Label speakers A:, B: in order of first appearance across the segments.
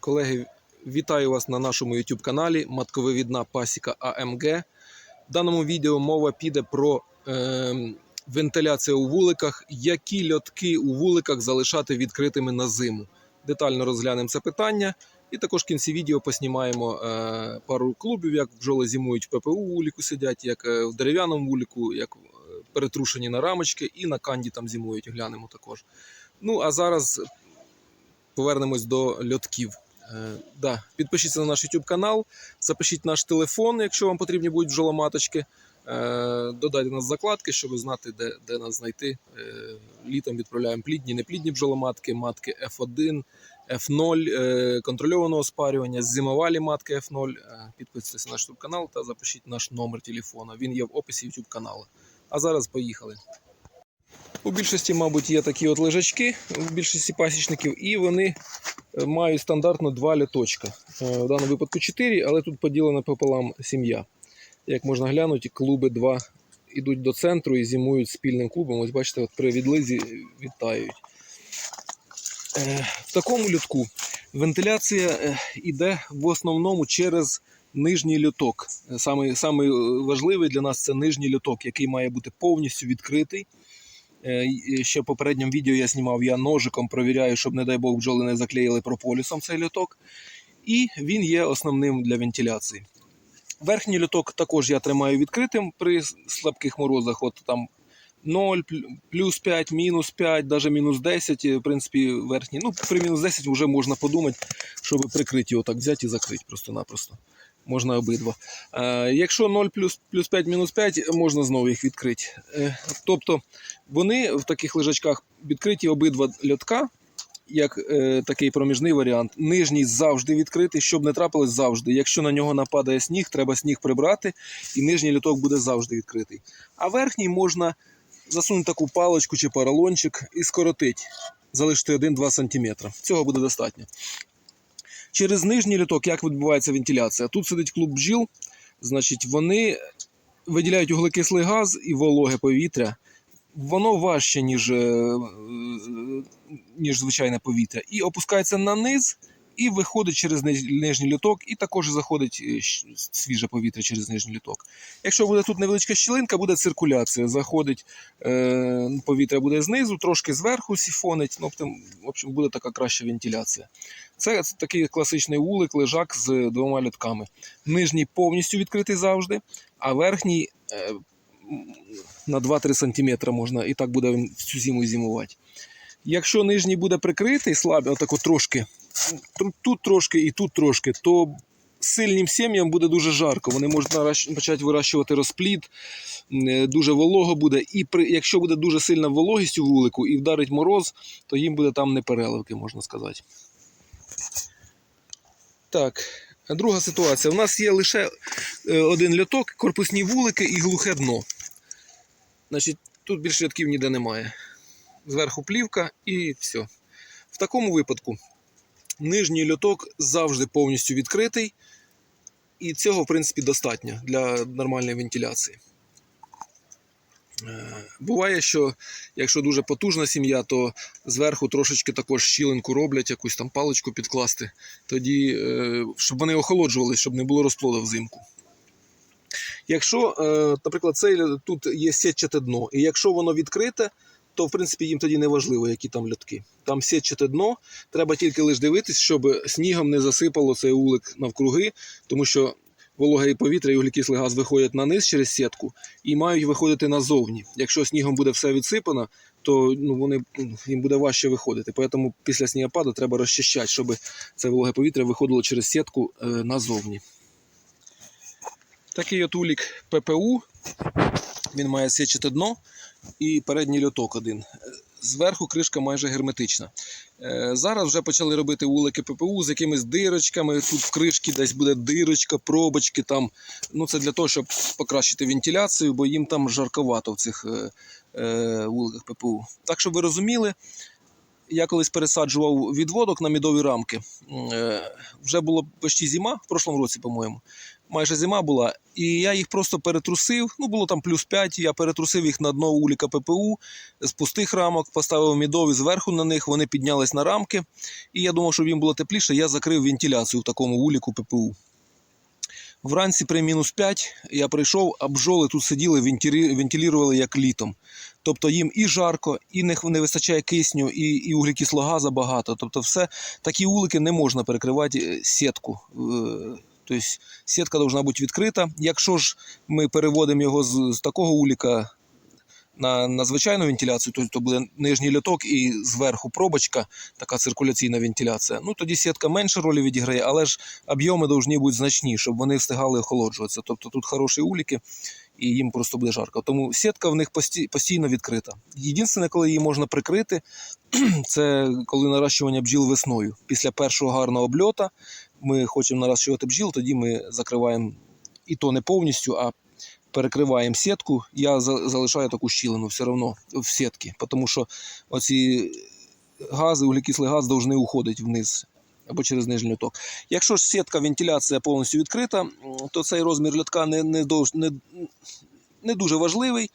A: Колеги, вітаю вас на нашому YouTube каналі Матковивідна пасіка АМГ. В даному відео мова піде про е, вентиляцію у вуликах, які льотки у вуликах залишати відкритими на зиму. Детально розглянемо це питання. І також в кінці відео поснімаємо е, пару клубів, як бджоли зимують в ППУ вулику сидять, як е, в дерев'яному вулику, як е, перетрушені на рамочки, і на канді там зимують, глянемо також. Ну а зараз повернемось до льотків. Е, да, підпишіться на наш YouTube канал, запишіть наш телефон, якщо вам потрібні будуть бджоломаточки. Е, додайте нас закладки, щоб знати, де, де нас знайти. Е, літом відправляємо плідні, неплідні бджоломатки, матки F1, F0, е, контрольованого спарювання, зимовалі матки F0. Е, підписуйтесь на наш YouTube канал та запишіть наш номер телефона. Він є в описі YouTube каналу. А зараз поїхали. У більшості, мабуть, є такі от лежачки у більшості пасічників, і вони е, мають стандартно два літочка. Е, В даному випадку 4, але тут поділена пополам сім'я. Як можна глянути, клуби два йдуть до центру і зимують спільним клубом. Ось бачите, от при відлизі вітають. Е, В такому лютку вентиляція йде в основному через нижній люток. Самий, самий важливий для нас це нижній люток, який має бути повністю відкритий. Е, Ще в попередньому відео я знімав, я ножиком провіряю, щоб, не дай Бог, бджоли не заклеїли прополісом цей люток. І він є основним для вентиляції. Верхній люток також я тримаю відкритим при слабких морозах. От там 0, плюс 5, мінус 5, навіть мінус 10. В принципі, верхній. Ну, при мінус 10 вже можна подумати, щоб прикрити його так взяти і закрити просто-напросто. Можна обидва. Е, якщо 0 плюс, плюс 5 мінус 5, можна знову їх відкрити. Е, тобто вони в таких лежачках відкриті обидва льотка, як е, такий проміжний варіант. Нижній завжди відкритий, щоб не трапилось завжди. Якщо на нього нападає сніг, треба сніг прибрати, і нижній льоток буде завжди відкритий. А верхній можна засунути таку паличку чи поролончик і скоротити, залишити 1-2 см. Цього буде достатньо. Через нижній люток як відбувається вентиляція? Тут сидить клуб бджіл, значить, вони виділяють вуглекислий газ і вологе повітря. Воно важче, ніж, е, ніж звичайне повітря, і опускається на низ, і виходить через нижній люток, і також заходить е, свіже повітря через нижній люток. Якщо буде тут невеличка щілинка, буде циркуляція. Заходить е, повітря буде знизу, трошки зверху сіфонить. Ну, в общем- буде така краща вентиляція. Це, це такий класичний вулик, лежак з двома льотками. Нижній повністю відкритий завжди, а верхній е, на 2-3 см можна, і так буде всю зиму зимувати. Якщо нижній буде прикритий, слабий, отако трошки, тр- тут трошки і тут трошки, то сильним сім'ям буде дуже жарко. Вони можуть почати вирощувати розплід, е, дуже волого буде. І при, якщо буде дуже сильна вологість у вулику і вдарить мороз, то їм буде там непереливки, можна сказати. Так, друга ситуація. У нас є лише е, один льоток, корпусні вулики і глухе дно. Значить, тут більше льотків ніде немає. Зверху плівка і все. В такому випадку нижній льоток завжди повністю відкритий, і цього, в принципі, достатньо для нормальної вентиляції. Е, Буває, що якщо дуже потужна сім'я, то зверху трошечки також щілинку роблять, якусь там паличку підкласти, тоді, е, щоб вони охолоджувалися, щоб не було розплоду взимку. Якщо, е, наприклад, цей, тут є сітчате дно, і якщо воно відкрите, то в принципі їм тоді не важливо, які там льотки. Там сітчате дно, треба тільки лише дивитись, щоб снігом не засипало цей улик навкруги, тому що вологе повітря і вуглекислий газ виходять на низ через сітку і мають виходити назовні. Якщо снігом буде все відсипано, то ну, вони, їм буде важче виходити. Тому після снігопаду треба розчищати, щоб це вологе повітря виходило через сітку е, назовні. Такий от улік ППУ. Він має січате дно і передній льоток один. Е, Зверху кришка майже герметична. Е, Зараз вже почали робити вулики ППУ з якимись дирочками. Тут в кришці десь буде дирочка, пробочки там. Ну, це для того, щоб покращити вентиляцію, бо їм там жарковато в цих е, вуликах ППУ. Так, щоб ви розуміли, я колись пересаджував відводок на мідові рамки. Е, Вже було почти зима, в прошлому році, по-моєму. Майже зима була, і я їх просто перетрусив. Ну, було там плюс 5, я перетрусив їх на дно уліка ППУ з пустих рамок, поставив мідові зверху на них, вони піднялись на рамки. І я думав, щоб їм було тепліше, я закрив вентиляцію в такому уліку ППУ. Вранці при мінус 5 я прийшов, а бджоли тут сиділи, вентилювали як літом. Тобто їм і жарко, і не, вистачає кисню, і, і углекислогаза багато. Тобто, все такі улики не можна перекривати е, сітку. Е, Тобто сітка повинна бути відкрита. Якщо ж ми переводимо його з, з такого уліка на, на звичайну вентиляцію, то, то буде нижній льоток і зверху пробочка, така циркуляційна вентиляція. Ну тоді сітка менше ролі відіграє, але ж об'єми повинні бути значні, щоб вони встигали охолоджуватися. Тобто тут хороші уліки, і їм просто буде жарко. Тому сітка в них пості- постійно відкрита. Єдине, коли її можна прикрити, це коли наращування бджіл весною. Після першого гарного обльота ми хочемо наращувати бджіл, тоді ми закриваємо і то не повністю, а перекриваємо сітку. Я залишаю таку щілину все одно в сітці, тому що оці гази, углекислий газ повинні уходити вниз або через нижній льоток. Якщо ж сітка вентиляція повністю відкрита, то цей розмір льотка не, не, не, не дуже важливий.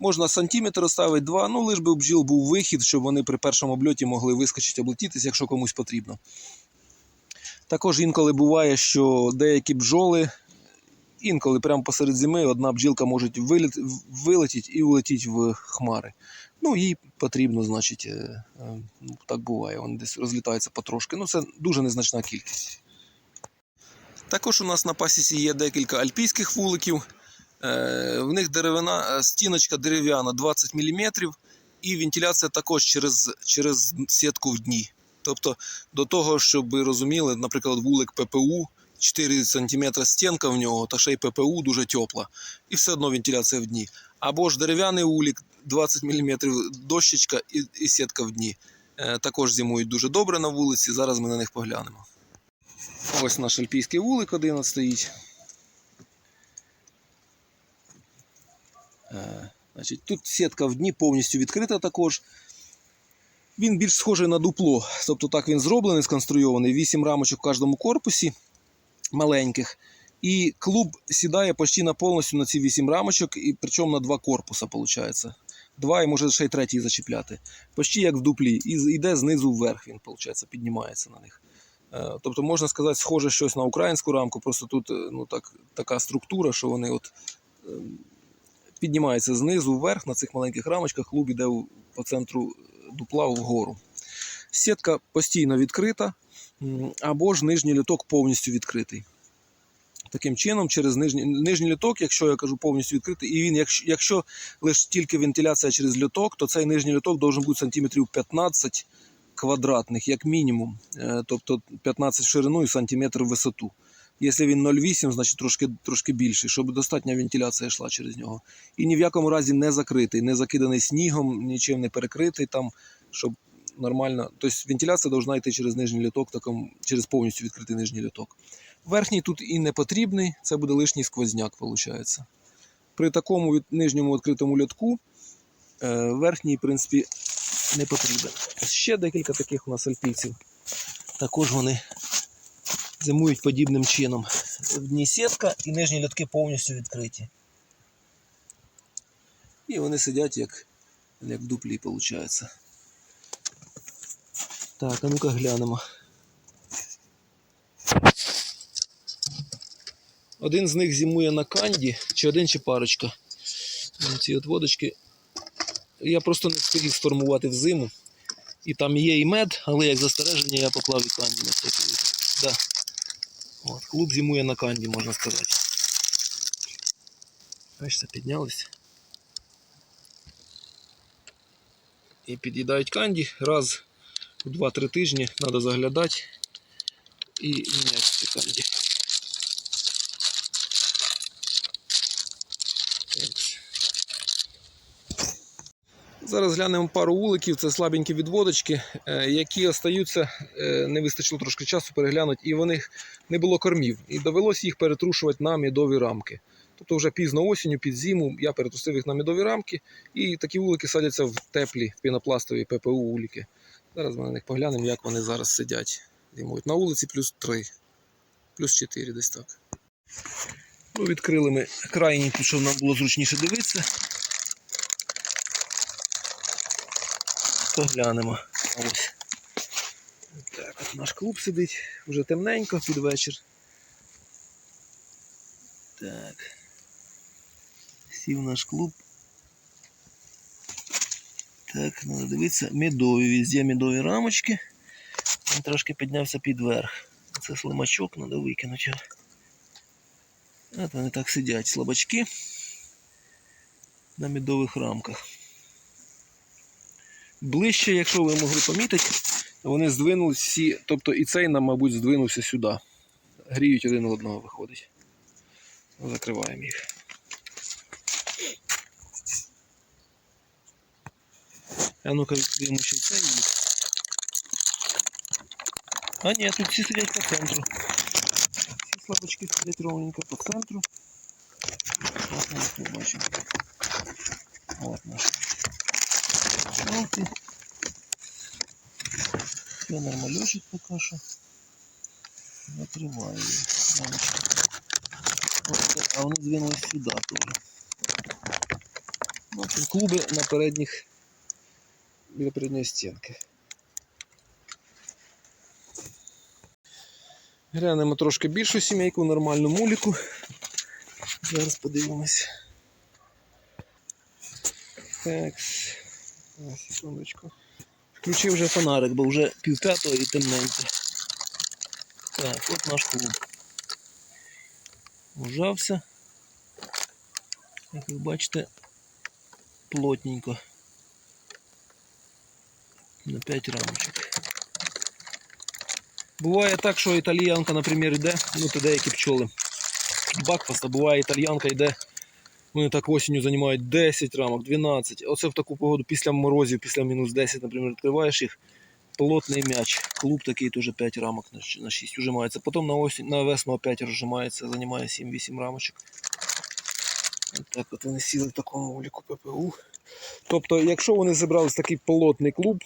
A: Можна сантиметр ставити два, ну лиш би бджіл був вихід, щоб вони при першому обльоті могли вискочити, облетітись, якщо комусь потрібно. Також інколи буває, що деякі бджоли, інколи прямо посеред зими одна бджілка може вилетіти і улетіти в хмари. Ну, їй потрібно, значить, е, е, ну, так буває, вони десь розлітаються потрошки. Ну, це дуже незначна кількість. Також у нас на пасіці є декілька альпійських вуликів. Е, В них деревина, стіночка дерев'яна 20 мм, і вентиляція також через, через сітку в дні. Тобто, до того, щоб ви розуміли, наприклад, вулик ППУ, 4 см стінка в нього, та ще й ППУ дуже тепла, і все одно вентиляція в дні. Або ж дерев'яний улік 20 мм, дощечка і, і сітка в дні. Е, Також зимують дуже добре на вулиці. Зараз ми на них поглянемо. Ось наш альпійський вулик один стоїть. Е, Значить, тут сітка в дні повністю відкрита також. Він більш схожий на дупло. Тобто так він зроблений, сконструйований. 8 рамочок в кожному корпусі маленьких. І клуб сідає почти на повністю на ці 8 рамочок, і причому на два корпуса, виходить. Два і може ще й третій зачіпляти. Почти як в дуплі. І йде знизу вверх, він, виходить, піднімається на них. Е, Тобто, можна сказати, схоже щось на українську рамку, просто тут е, ну, так, така структура, що вони от, е, піднімаються знизу вверх на цих маленьких рамочках, клуб іде по центру дупла вгору. Сітка постійно відкрита, або ж нижній літок повністю відкритий. Таким чином, через нижній, нижній літок, якщо я кажу повністю відкритий, і він, якщо, якщо лише тільки вентиляція через літок, то цей нижній літок должен бути сантиметрів 15 квадратних, як мінімум. Е, Тобто 15 в ширину і сантиметр в висоту. Якщо він 0,8, значить трошки, трошки більший, щоб достатня вентиляція йшла через нього. І ні в якому разі не закритий, не закиданий снігом, нічим не перекритий там, щоб нормально. Тобто вентиляція повинна йти через нижній літок, таком, через повністю відкритий нижній літок. Верхній тут і не потрібний, це буде лишній сквозняк, виходить. При такому від, нижньому відкритому льотку е, верхній, в принципі, не потрібен. Ще декілька таких у нас альпійців. Також вони зимують подібним чином. В дні сітка і нижні льотки повністю відкриті. І вони сидять як, як дуплі, виходить. Так, а ну-ка глянемо. Один з них зимує на канді, чи один, чи парочка. Ці от водочки. Я просто не встиг їх сформувати в зиму. І там є і мед, але як застереження я поклав і канді на всякий. Да. От, клуб зимує на канді, можна сказати. Бачите, піднялись. І під'їдають канді. Раз у 2-3 тижні треба заглядати і міняти ці. Зараз глянемо пару вуликів, це слабенькі відводочки, е, які остаються, е, не вистачило трошки часу переглянути, і в них не було кормів. І довелося їх перетрушувати на мідові рамки. Тобто вже пізно осінню, під зиму я перетрусив їх на мідові рамки, і такі вулики садяться в теплі пінопластові ППУ вулики. Зараз ми на них поглянемо, як вони зараз сидять. Зимують. На вулиці плюс 3, плюс 4 десь так. Ну, відкрили ми крайній, щоб нам було зручніше дивитися. Поглянемо. Ось. Так, от наш клуб сидить, вже темненько під вечір. Так. Сів наш клуб. Так, треба дивитися. Медові, везде медові рамочки. Він трошки піднявся під верх. Це слимачок, треба викинути. От вони так сидять, слабачки на медових рамках. Ближче, якщо ви могли помітити, вони здвинулись всі, тобто і цей нам, мабуть, здвинувся сюди. Гріють один одного виходить. Закриваємо їх. А ну-ка відкриємо ще цей. вид. А ні, тут всі сидять по центру. Всі слабочки сидять ровненько по центру. Ось ми їх не бачимо. От наш. Жовті. Все нормальочок поки що. Закриваю її. Рамочку. От, А вони двинулись сюди теж. Ну, тут клуби на передніх Біля передньої стінки. Глянемо трошки більшу сімейку, нормальну муліку. Зараз подивимось. Так. Секундочку. Включив вже фонарик, бо вже пів п'ятого і темненько. Так, от наш клуб. Ужався. Як ви бачите, плотненько. На 5 рамочок. Буває так, що італіянка, наприклад, йде, ну то деякі пчоли. Бакфаста буває італіянка йде. Вони так осінню займають 10 рамок, 12. Оце в таку погоду після морозів, після мінус 10, наприклад, відкриваєш їх. Плотний м'яч. Клуб такий теж 5 рамок на 6 ужимається. Потім на осінь, на весну опять розжимається, займає 7-8 рамочок. От так от вони сіли в такому уліку ППУ. Тобто, якщо вони зібрали такий плотний клуб,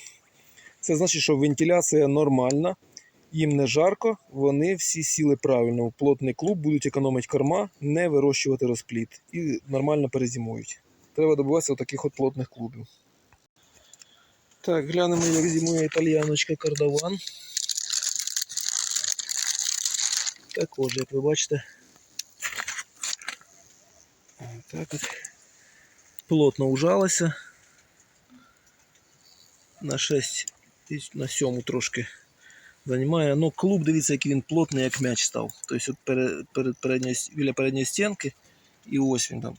A: це значить, що вентиляція нормальна, їм не жарко, вони всі сіли правильно. В плотний клуб будуть економити корма, не вирощувати розпліт і нормально перезимують. Треба добуватися таких от плотних клубів. Так, глянемо, як зимує італіяночка кардаван. Також, як ви бачите, так от плотно ужалася. На 6 тисяч, на 7 трошки займає. Ну, клуб, дивіться, який він плотний, як м'яч став. Тобто от перед, перед передньої, біля передньої стінки і ось він там.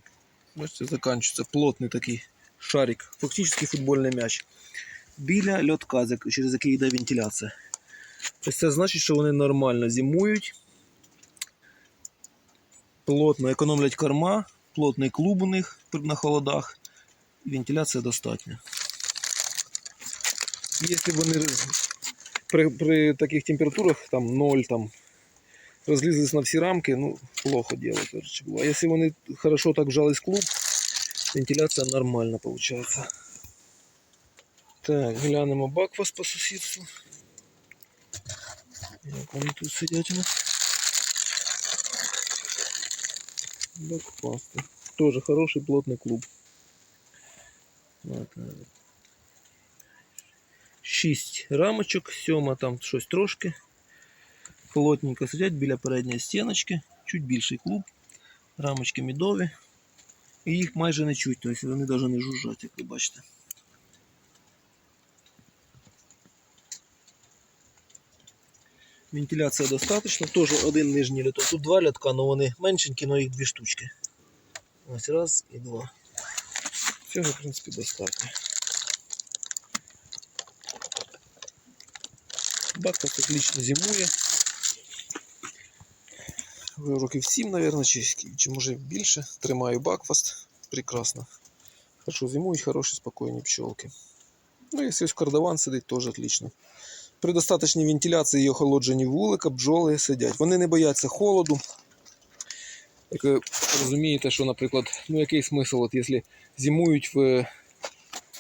A: Бачите, закінчується плотний такий шарик. Фактично футбольний м'яч. Біля льотка, через який йде вентиляція. Тобто це значить, що вони нормально зимують. Плотно економлять корма, плотний клуб у них на холодах. І вентиляція достатня. Если вони при при таких температурах там 0 там, розлізлись на все рамки, ну, плохо дело. короче, було. А якщо вони хорошо так вжались в клуб, вентиляция нормально получается. Так, глянемо бакфас по сусідству. Як вони тут сидять у нас? Бакфасти. Тоже хороший плотный клуб. Вот, 6 рамочек, сьома там шесть трошки. Плотненько сидят, біля передньої стеночки, чуть більший клуб, рамочки медовые и их майже не чуть, тобто вони даже не жужжать, как вы бачите. Вентиляция достатньо, тоже один нижний літок. Тут два лятка, але вони меншенькі, але їх дві штучки. Ось раз и два. Цього, в принципі, достатньо. Бакфаст отлично зимує. Років 7, мабуть, чи, чи може більше. Тримаю бакфаст. Прекрасно. Хорошо зимують, хороші, спокійні пчелки. Ну, якщо ось кардаван сидить, теж отлично. При достаточній вентиляції і охолодженні вулика бджоли сидять. Вони не бояться холоду. Як ви розумієте, що, наприклад, ну який смисл, от якщо зимують в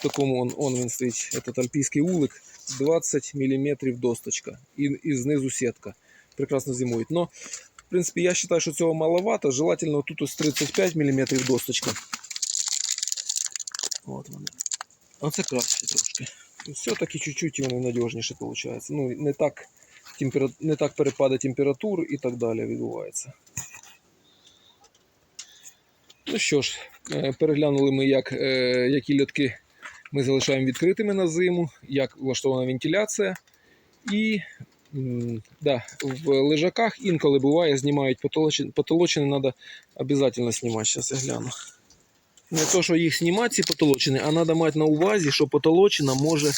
A: такому, он, он він стоїть, этот альпійський улик, 20 мм досточка і, і знизу сітка. Прекрасно зимують. Но, в принципі, я вважаю, що цього маловато. Желательно тут ось 35 мм досточка. От вони. Оце краще трошки. Все-таки чуть-чуть вони надіжніше виходить. Ну, не так, темпера... не так перепади температур і так далі відбувається. Ну що ж, е, переглянули ми, як, е, які льотки ми залишаємо відкритими на зиму, як влаштована вентиляція. І да, в лежаках інколи буває, знімають потолочини, потолочини треба обов'язково знімати. Зараз я гляну. Не то, що їх знімати, ці потолочини, а треба мати на увазі, що потолочина може,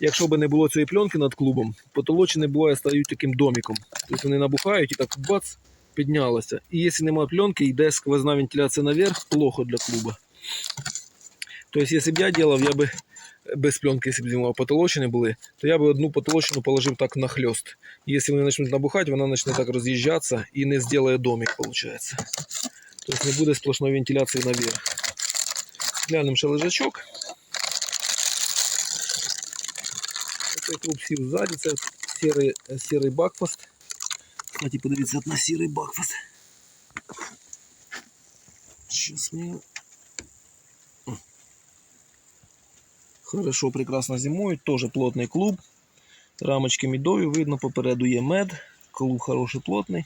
A: якщо б не було цієї пленки над клубом, потолочини буває стають таким домиком. Тобто вони набухають і так бац, піднялося. І якщо немає пленки, йде сквозна вентиляція наверх, плохо для клуба. Тобто, якщо б я робив, я би без пленки, якщо б знімав потолочини були, то я би одну потолочину положив так нахльост. І якщо вони почнуть набухати, вона почне так роз'їжджатися і не зробить домик, виходить. Тобто не буде сплошної вентиляції наверх. Глянемо ще лежачок. Цей клуб сів ззаді, це сірий, сірий бакфаст. Кстати, подивіться от на сірий бакфаст. Сейчас ми... Хорошо, прекрасно зимують, теж плотний клуб. Рамочки мідові, видно, попереду є мед. Клуб хороший, плотний.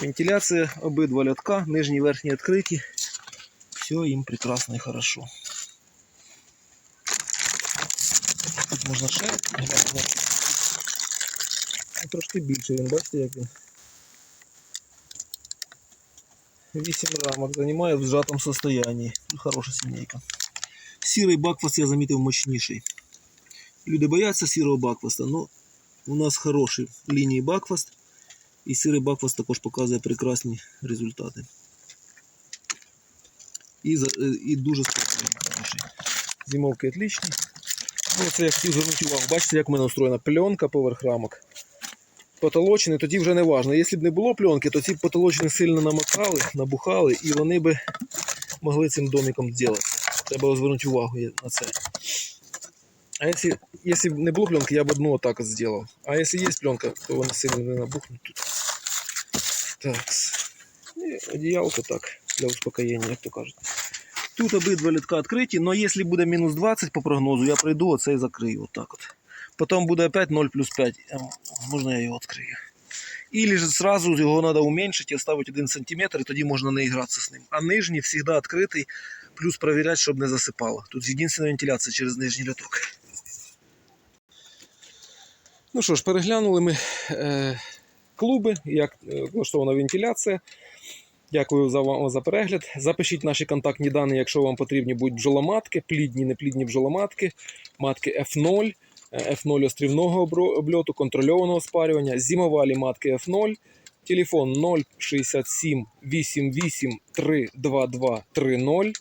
A: Вентиляція обидва лятка, нижні і верхні відкриті. Все им прекрасно и хорошо. Тут можна ще глянути. Ну, Трошки більше він, бачите, як він. 8 рамок займає в сжатому состоянии. Хороша сімейка. Сірий бакфаст я замітив мощніший. Люди бояться сірого бакфаста, але у нас хороші лінії бакфаст. І сірий бакфаст також показує прекрасні результати. І, е, і дуже хороший. Зимовки отличні. Ну, це я хотів звернути увагу. Бачите, як в мене устроєна пленка поверх рамок. Потолочини, тоді вже не важно. Якщо б не було пленки, то ці потолочини сильно намокали, набухали, і вони би могли цим домиком зробити. Треба звернути увагу на це. А якщо, якщо б не було пленки, я б одну отак от зробив. А якщо є пленка, то вони сильно не набухнуть тут. Так. І одіялко так, для успокоєння, як то кажуть. Тут обидва літка відкриті, але якщо буде мінус 20 по прогнозу, я прийду оце і закрию. Отак от. Потім буде опять 0 плюс 5. Ем, Можна я його відкрию. Или ж сразу його треба уменьшити і оставити 1 см, і тоді можна не гратися з ним. А нижній завжди відкритий, плюс перевіряти, щоб не засипало. Тут єдина вентиляція через нижній літок. Ну що ж, переглянули ми е, клуби, як е, влаштована вентиляція. Дякую за вам за перегляд. Запишіть наші контактні дані, якщо вам потрібні будуть бджоломатки, плідні, неплідні бджоломатки, матки F0, е, F0 острівного обльоту, контрольованого спарювання, зимовалі матки F0, телефон 067 88 322 30,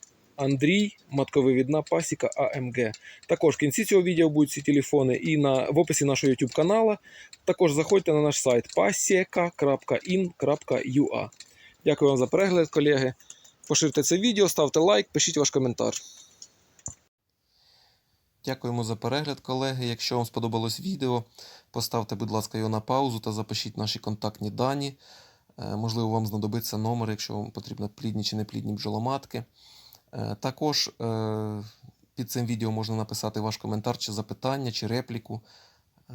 A: Андрій, матковивідна пасіка АМГ. Також в кінці цього відео будуть ці телефони і на, в описі нашого YouTube каналу. Також заходьте на наш сайт pasieka.in.ua. Дякую вам за перегляд, колеги. Поширте це відео, ставте лайк, пишіть ваш коментар.
B: Дякуємо за перегляд, колеги. Якщо вам сподобалось відео, поставте, будь ласка, його на паузу та запишіть наші контактні дані. Е, Можливо, вам знадобиться номер, якщо вам потрібно плідні чи неплідні бджоломатки. Е, Також е, під цим відео можна написати ваш коментар чи запитання, чи репліку. Е,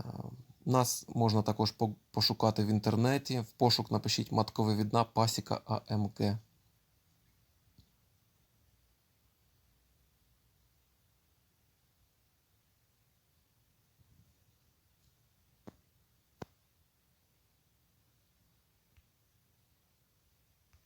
B: Нас можна також пошукати в інтернеті. В пошук напишіть матковивідна пасіка АМГ.